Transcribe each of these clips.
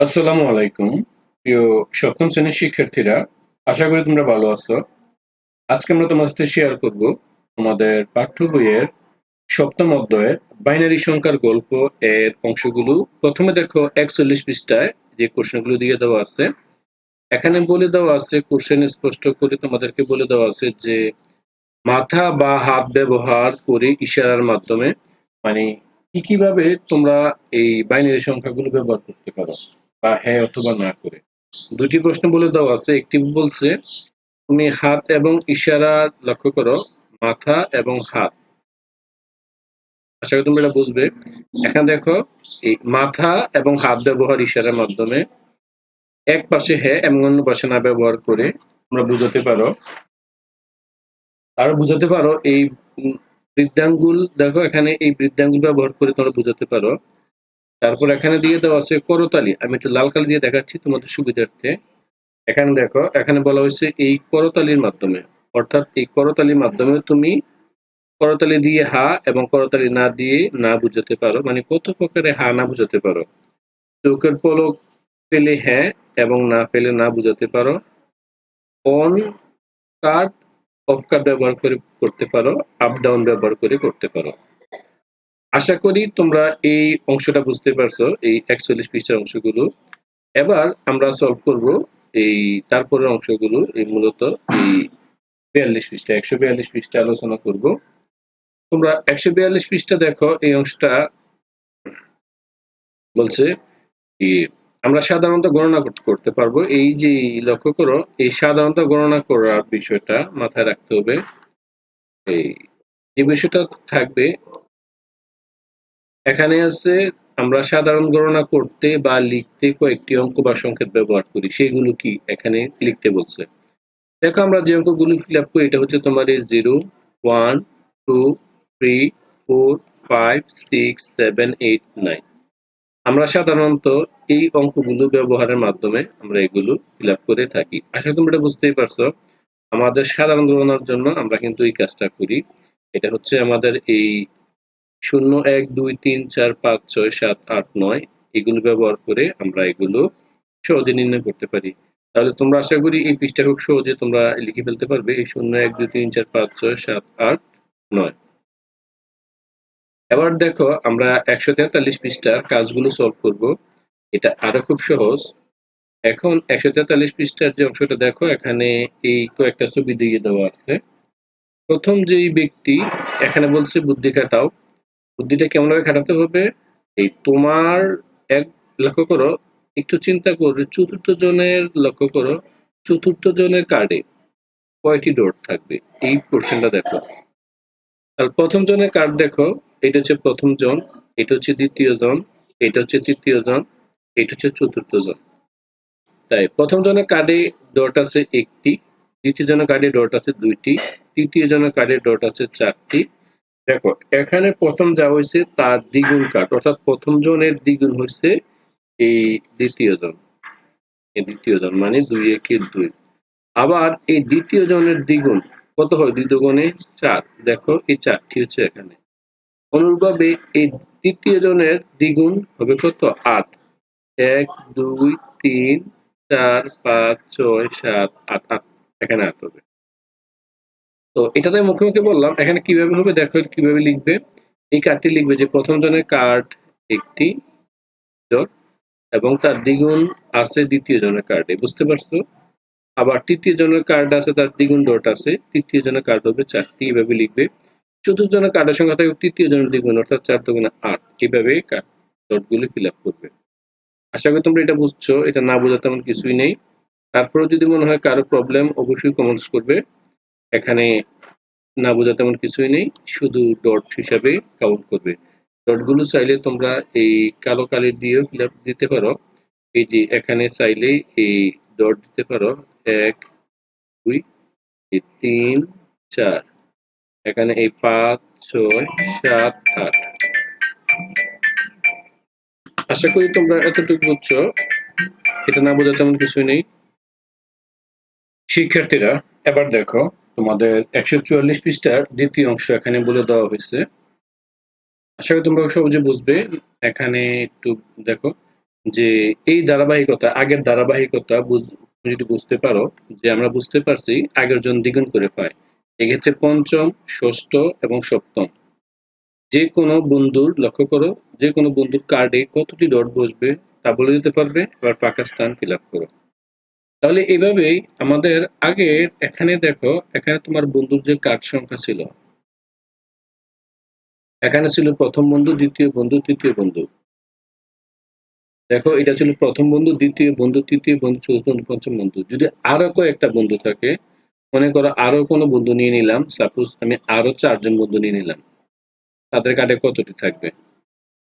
আসসালামু আলাইকুম, প্রিয় সপ্তম শ্রেণির শিক্ষার্থীরা, আশা করি তোমরা ভালো আছো। আজকে আমরা তোমাদের সাথে শেয়ার করব আমাদের পাঠ্য বইয়ের সপ্তম অধ্যায়ের বাইনারি সংখ্যার গল্প এর অংশগুলো। প্রথমে দেখো একচল্লিশ পৃষ্ঠায় যে কোশ্চেনগুলো দিয়ে দেওয়া আছে। এখানে বলে দেওয়া আছে কোশ্চেন স্পষ্ট করে তোমাদেরকে বলে দেওয়া আছে যে মাথা বা হাত ব্যবহার করে ইশারার মাধ্যমে মানে কি কীভাবে তোমরা এই বাইনারি সংখ্যাগুলো ব্যবহার করতে পারো? বা হ্যাঁ অথবা না করে। দুটি প্রশ্ন বলে দেওয়া আছে। একটি বলছে, তুমি হাত এবং ইশারা লক্ষ্য করো, মাথা এবং হাত। আশা করি তোমরা এটা বুঝবে। এখানে দেখো, এই মাথা এবং হাত ব্যবহার ইশারার মাধ্যমে এক পাশে হ্যাঁ এবং অন্য পাশে না ব্যবহার করে তোমরা বুঝাতে পারো। আরও বুঝাতে পারো, এই বৃদ্ধাঙ্গুল, দেখো এখানে এই বৃদ্ধাঙ্গুল ব্যবহার করে তোমরা বুঝাতে পারো। তারপর এখানে দিয়ে দেওয়া আছে করতালি। আমি একটু লাল কালি দিয়ে দেখাচ্ছি তোমাদের সুবিধার্থে। এখানে দেখো, এখানে বলা হয়েছে এই করতালির মাধ্যমে। অর্থাৎ এই করতালির মাধ্যমে তুমি করতালি দিয়ে হা এবং করতালি না দিয়ে না বুঝাতে পারো। মানে কত প্রকারে হা না বুঝাতে পারো। চোখের পলক পেলে হ্যাঁ এবং না পেলে না বুঝাতে পারো। অন কার্ড অফ কার্ড ব্যবহার করে করতে পারো। আপ, ডাউন ব্যবহার করে করতে পারো। আশা করি তোমরা এই অংশটা বুঝতে পারছ, এই একচল্লিশ পৃষ্ঠার অংশগুলো। এবার আমরা সলভ করব এই তারপরের অংশগুলো, এই মূলত এই বিয়াল্লিশ পৃষ্ঠা, একশো বিয়াল্লিশ পৃষ্ঠা আলোচনা করব। তোমরা একশো বিয়াল্লিশ পৃষ্ঠা দেখো, এই অংশটা বলছে আমরা সাধারণত গণনা করতে পারব। এই যে লক্ষ্য করো, এই সাধারণত গণনা করার বিষয়টা মাথায় রাখতে হবে। এই যে বিষয়টা থাকবে এখানে আছে, আমরা সাধারণ গণনা করতে বা লিখতে কয়েকটি অঙ্ক বা সংকেত ব্যবহার করি। সেগুলো কি এখানে লিখতে বলছে। দেখো, আমরা যে অঙ্কগুলো ফিল আপ করি, এটা হচ্ছে তোমার এই zero one two three four five six seven eight nine আমরা সাধারণত এই অঙ্কগুলো ব্যবহারের মাধ্যমে আমরা এগুলো ফিল আপ করে থাকি। আশা তোমরা এটা বুঝতেই পারছ। আমাদের সাধারণ গণনার জন্য আমরা কিন্তু এই কাজটা করি। এটা হচ্ছে আমাদের এই শূন্য এক দুই তিন চার পাঁচ ছয় সাত আট নয়। এগুলো ব্যবহার করে আমরা এগুলো সহজে নির্ণয় করতে পারি। তাহলে তোমরা আশা করি এই পৃষ্ঠা খুব সহজে তোমরা লিখে ফেলতে পারবে। এই শূন্য এক দুই তিন চার পাঁচ ছয় সাত আট নয়। এবার দেখো আমরা একশো তেতাল্লিশ পৃষ্ঠার কাজগুলো সলভ করব। এটা আরও খুব সহজ। এখন একশো তেতাল্লিশ পৃষ্ঠার যে অংশটা দেখো, এখানে এই কয়েকটা ছবি দিয়ে দেওয়া আছে। প্রথম যেই ব্যক্তি, এখানে বলছে বুদ্ধি খাটাও। বুদ্ধিটা কেমন ভাবে খাটাতে হবে। এই তোমার এক, লক্ষ্য করো, একটু চিন্তা করবে চতুর্থ জনের, লক্ষ্য করো, চতুর্থ জনের কার্ডে কয়টি ডট থাকবে? এই পোর্শনটা দেখো। আর প্রথম জনের কার্ড দেখো, এটা হচ্ছে প্রথম জন, এটা হচ্ছে দ্বিতীয় জন, এটা হচ্ছে তৃতীয় জন, এটা হচ্ছে চতুর্থ জন। তাই প্রথম জনের কার্ডে ডট আছে একটি, দ্বিতীয় জনের কার্ডে ডট আছে দুইটি, তৃতীয় জনের কার্ডে ডট আছে চারটি দেখো, এখানে প্রথম যা হয়েছে, তার দ্বিগুণ কাঠ, অর্থাৎ প্রথম জনের দ্বিগুণ হয়েছে এই দ্বিতীয় জন। এই দ্বিতীয় জন মানে দুই একে দুই। আবার এই দ্বিতীয় জনের দ্বিগুণ কত হয়? দুই দুগুণে চার। দেখো, এই চারটি হচ্ছে এখানে। অনুরূপভাবে এই তৃতীয় জনের দ্বিগুণ হবে কত? আট। এক, দুই, তিন, চার, পাঁচ, ছয়, সাত, আট। আট। এখানে আট হবে। তো এটাতে মুখে মুখে বললাম, এখানে কীভাবে হবে দেখো কীভাবে লিখবে। এই কার্ডটি লিখবে যে প্রথম জনের কার্ড একটি এবং তার দ্বিগুণ আছে দ্বিতীয় জনের কার্ডে বুঝতে পারছ? আবার তৃতীয় জনের কার্ড আছে, তার দ্বিগুণ ডট আছে, তৃতীয় জনের কার্ড হবে চারটি, এভাবে লিখবে। চতুর্থ জনের কার্ডের সংখ্যা থাকবে তৃতীয় জনের দ্বিগুণ, অর্থাৎ চার দুগুণে আট এইভাবে কার্ড ডটগুলি ফিল আপ করবে। আশা করি তোমরা এটা বুঝছ, এটা না বোঝা তেমন কিছুই নেই। তারপরে যদি মনে হয় কারও প্রবলেম অবশ্যই কমেন্টস করবে। এখানে না বোঝা তেমন কিছুই নেই, শুধু ডট হিসাবে কাউন্ট করবে। ডটগুলো চাইলে তোমরা এই কালো কালি দিয়েও ফিল দিতে পারো। এই যে এখানে চাইলে এই ডট দিতে পারো। এক, দুই তিন, চার। এখানে এই পাঁচ, ছয়, সাত, আট। আশা করি তোমরা এতটুকু বুঝছ। এটা না বোঝা তেমন কিছুই নেই। শিক্ষার্থীরা, এবার দেখো। তোমাদের একশো চুয়াল্লিশ পৃষ্ঠার দ্বিতীয় অংশ এখানে বলে দেওয়া হয়েছে। আশা করি তোমরা সহজে বুঝবে। এখানে একটু দেখো যে এই ধারাবাহিকতা, আগের ধারাবাহিকতা যদি বুঝতে পারো যে আমরা বুঝতে পারছি আগের জন দ্বিগুণ করে পায়। এক্ষেত্রে পঞ্চম, ষষ্ঠ এবং সপ্তম। যে কোনো বন্ধুর, লক্ষ্য করো, যে কোনো বন্ধুর কার্ডে কতটি ডট বসবে তা বলে দিতে পারবে। এবার পাকা স্থান ফিল আপ করো। তাহলে এইভাবেই আমাদের আগে এখানে দেখো, এখানে তোমার বন্ধুর যে কার্ড সংখ্যা ছিল। এখানে ছিল প্রথম বন্ধু, দ্বিতীয় বন্ধু, তৃতীয় বন্ধু। দেখো, এটা ছিল প্রথম বন্ধু, দ্বিতীয় বন্ধু, তৃতীয় বন্ধু, চতুর্থ বন্ধু, পঞ্চম বন্ধু। যদি আরও কয়েকটা বন্ধু থাকে, মনে করো আরও কোনো বন্ধু নিয়ে নিলাম সাপোজ আমি আরও চারজন বন্ধু নিয়ে নিলাম, তাদের কার্ডে কতটি থাকবে?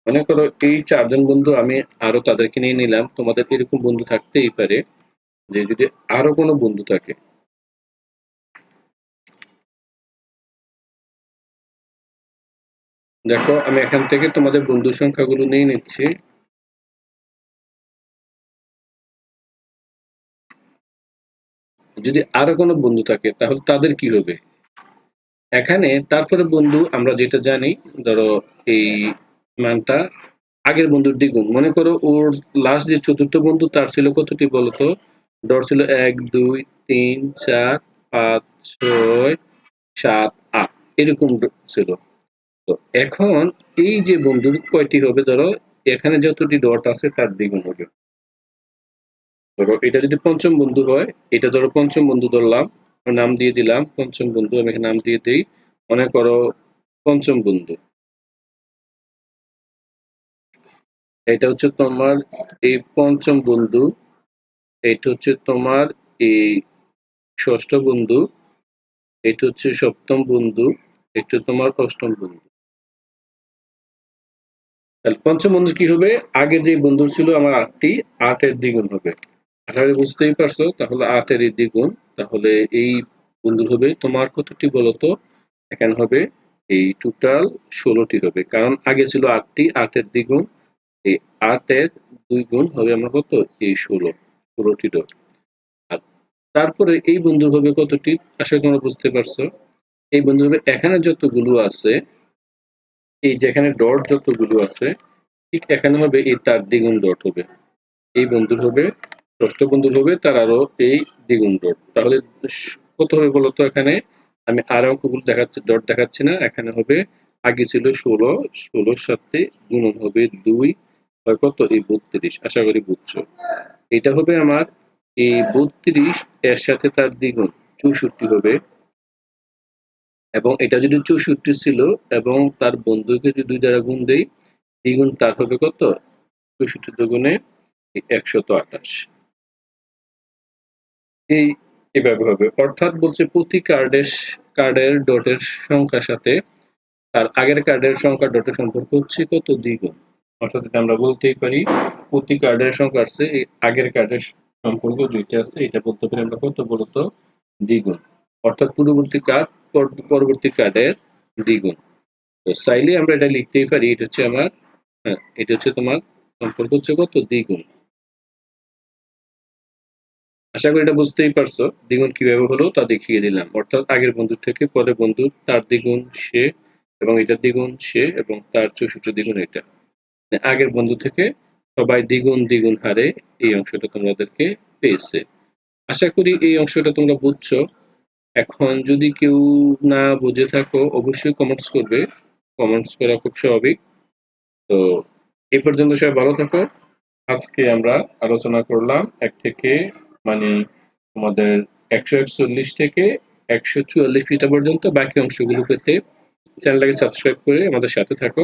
মনে করো এই চারজন বন্ধু আমি আরও তাদেরকে নিয়ে নিলাম, তোমাদের এরকম বন্ধু থাকতেই পারে। যে যদি আরও কোনো বন্ধু থাকে। দেখো, আমি এখান থেকে তোমাদের বন্ধু সংখ্যাগুলো নিয়ে নিচ্ছি। যদি আরও কোনো বন্ধু থাকে, তাহলে তাদের কি হবে? এখানে তারপরে বন্ধু, আমরা যেটা জানি, ধরো এই মানটা আগের বন্ধুর দ্বিগুণ। মনে করো ওর লাস্ট যে চতুর্থ বন্ধু, তার ছিল কতটি বলতো? ডর ছিল এক, দুই, তিন, চার, পাঁচ, ছয়, সাত, আট। এরকম ছিল। তো এখন এই যে বন্ধুর কয়টি হবে, ধরো, এখানে যতটি ডট আছে, তার দ্বিগুণ হবে। ধরো, এটা যদি পঞ্চম বন্ধু হয়, এটা ধরো পঞ্চম বন্ধু ধরলাম নাম দিয়ে দিলাম, পঞ্চম বন্ধু, আমি এখানে নাম দিয়ে দিই, মনে করো পঞ্চম বন্ধু। এটা হচ্ছে তোমার এই পঞ্চম বন্ধু এটা হচ্ছে তোমার এই ষষ্ঠ বন্ধু এটা হচ্ছে সপ্তম বন্ধু এটা তোমার অষ্টম বন্ধু তাহলে পঞ্চম বন্ধু কি হবে? আগে যে বন্ধু ছিল আমার আটটি, আটের দ্বিগুণ হবে। আঠারো বুঝতেই পারছ, তাহলে আটের দ্বিগুণ, তাহলে এই বন্ধুর হবে তোমার কতটি বলতো? এখানে হবে এই টোটাল ষোলোটি হবে, কারণ আগে ছিল আটটি, আটের দ্বিগুণ, এই আটের দুই গুণ হবে আমরা কত? এই ষোলো। ষোলোটি ডট আর তারপরে এই বন্ধুর হবে কতটি? আশা তোমরা বুঝতে পারছ। এই বন্ধুর হবে এখানে যতগুলো আছে, এই যেখানে ডট যতগুলো আছে, ঠিক এখানে হবে এই তার দ্বিগুণ ডট হবে। এই বন্ধুর হবে, ষষ্ঠ বন্ধুর হবে, তার আরও এই দ্বিগুণ ডট। তাহলে কত হবে বলতো এখানে? আমি আর অঙ্কগুলো দেখাচ্ছি, ডট দেখাচ্ছি না। এখানে হবে, আগে ছিল ষোলো, ষোলোর সাথে গুণন হবে দুই কত? এই বত্রিশ, আশা করি বুঝছ। এটা হবে আমার এই বত্রিশ, এর সাথে তার দ্বিগুণ, চৌষট্টি হবে। এবং এটা যদি চৌষট্টি ছিল এবং তার বন্ধুকে যদি দুই দ্বারা গুণ দেই, দ্বিগুণ তার হবে কত? চৌষট্টি দুগুণে একশত আঠাশ। এই এভাবে হবে। অর্থাৎ বলছে প্রতি কার্ডের কার্ডের ডটের সংখ্যার সাথে তার আগের কার্ডের সংখ্যা ডটের সম্পর্ক হচ্ছে কত? দ্বিগুণ। অর্থাৎ এটা আমরা বলতেই পারি, প্রতি কার্ডের সংখ্যা এই আগের কার্ডের সম্পর্ক যেটা আছে এটা বলতে পারি আমরা কত বলতো? দ্বিগুণ। অর্থাৎ পূর্ববর্তী কার্ড পরবর্তী কার্ডের দ্বিগুণ। তো চাইলে আমরা এটা লিখতেই পারি, এটা হচ্ছে আমার হ্যাঁ এটা হচ্ছে তোমার সম্পর্ক হচ্ছে কত? দ্বিগুণ। আশা করি এটা বুঝতেই পারছ, দ্বিগুণ কীভাবে হলো তা দেখিয়ে দিলাম। অর্থাৎ আগের বন্ধুর থেকে পরের বন্ধু তার দ্বিগুণ সে এবং এটার দ্বিগুণ সে এবং তার চৌষট্টি দ্বিগুণ এটা। আগের বন্ধু থেকে সবাই দ্বিগুণ দ্বিগুণ হারে এই অংশটা তোমাদেরকে পেয়েছে। আশা করি এই অংশটা তোমরা বুঝছ। এখন যদি কেউ না বুঝে থাকো, অবশ্যই কমেন্টস করবে। কমেন্টস করা খুব স্বাভাবিক। তো এ পর্যন্ত সবাই ভালো থাকো। আজকে আমরা আলোচনা করলাম এক থেকে মানে আমাদের একশো একচল্লিশ থেকে একশো চুয়াল্লিশ পর্যন্ত বাকি অংশগুলো পেতে। চ্যানেলটাকে সাবস্ক্রাইব করে আমাদের সাথে থাকো।